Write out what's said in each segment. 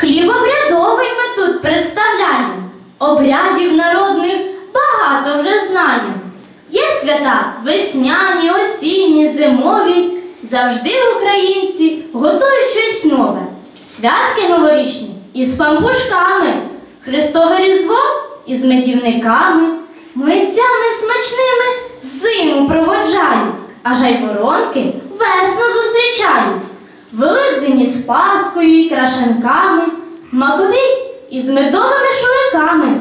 Хліб обрядовий ми тут представляємо. Обрядів народних багато вже знаємо. Є свята весняні, осінні, зимові. Завжди українці готують щось нове. Святки новорічні із пампушками, Христове Різдво із медівниками, млинцями смачними зиму проводжають, а жайворонки весну зустрічають. Великдені з паскою і крашенками, маковій із медовими шуликами.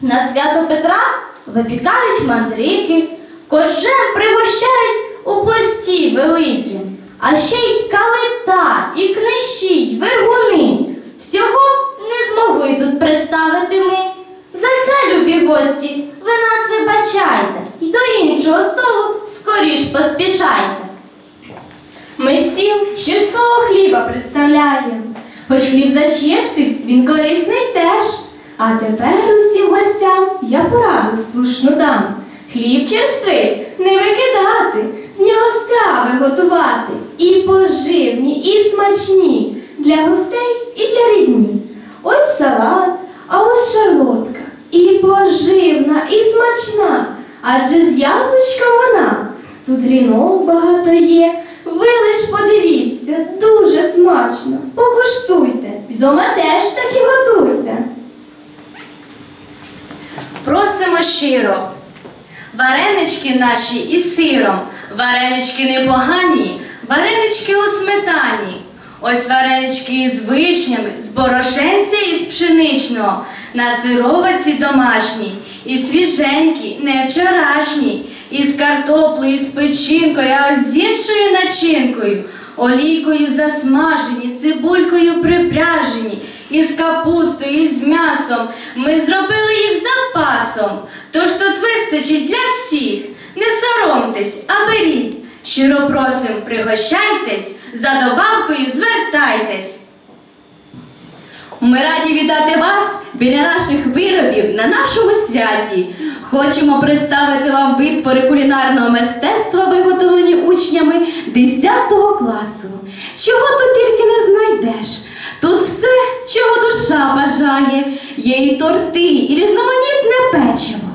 На свято Петра випікають мандрики, коржем пригощають у пості великі, а ще й калита, і книжі, й вигуни. Всього не змогли тут представити ми. За це, любі гості, ви нас вибачайте, й до іншого столу скоріш поспішайте. Ми стіл чистого хліба представляємо. Хоч хліб зачерствий, він корисний теж. А тепер усім гостям я пораду слушну дам. Хліб черствий не викидати, з нього страви готувати. І поживні, і смачні для гостей і для рідні. Ось салат, а ось шарлотка. І поживна, і смачна, адже з яблучка вона. Тут рінок багато є. Ви лиш подивіться, дуже смачно. Покуштуйте. Вдома теж так і готуйте. Просимо щиро. Варенички наші із сиром, варенички непогані, варенички у сметані. Ось варенички із вишнями, з борошенця і з пшеничного, на сировиці домашній, і свіженькі, не вчорашній, із картоплею, з печінкою, а з іншою начинкою, олійкою засмажені, цибулькою припряжені, із капустою, і з м'ясом. Ми зробили їх запасом. Тож тут вистачить для всіх. Не соромтесь, а беріть. Щиро просим, пригощайтесь, за добавкою звертайтесь. Ми раді вітати вас біля наших виробів на нашому святі. Хочемо представити вам витвори кулінарного мистецтва, виготовлені учнями 10 класу. Чого тут тільки не знайдеш. Тут все, чого душа бажає, є і торти, і різноманітне печиво.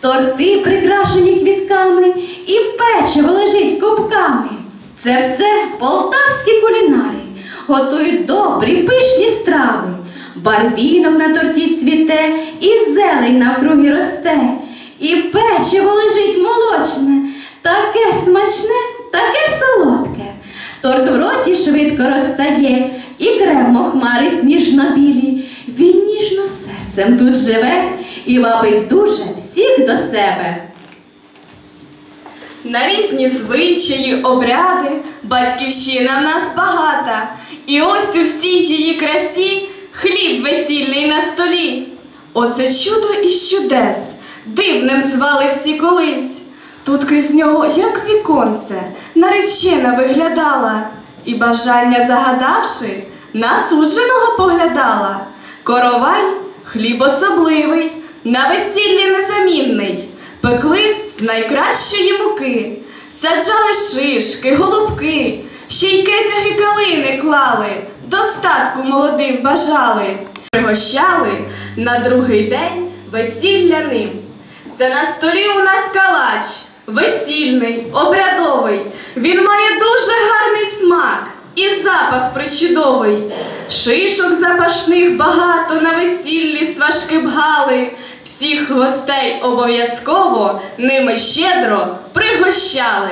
Торти прикрашені квітками, і печиво лежить кубками. Це все полтавські кулінари, готують добрі пишні страви. Барвінок на торті цвіте, і зелень навкруги росте, і печиво лежить молочне, таке смачне, таке солодке. Торт в роті швидко розтає, і кремо хмари сніжно-білі. Він ніжно серцем тут живе і вабить дуже всіх до себе. На різні звичаї, обряди, батьківщина в нас багата. І ось у всій її красі хліб весільний на столі. Оце чудо із чудес, дивним звали всі колись. Тут крізь нього, як віконце, наречена виглядала, і бажання загадавши, на судженого поглядала. Коровай хліб особливий, на весіллі незамінний. Пекли з найкращої муки, саджали шишки, голубки, ще й кетяги калини клали, достатку молодим бажали, пригощали на другий день весілляним. Це на столі у нас калач, весільний, обрядовий. Він має дуже гарний смак і запах причудовий. Шишок запашних багато на весіллі сважки бгали. Всіх гостей обов'язково ними щедро пригощали.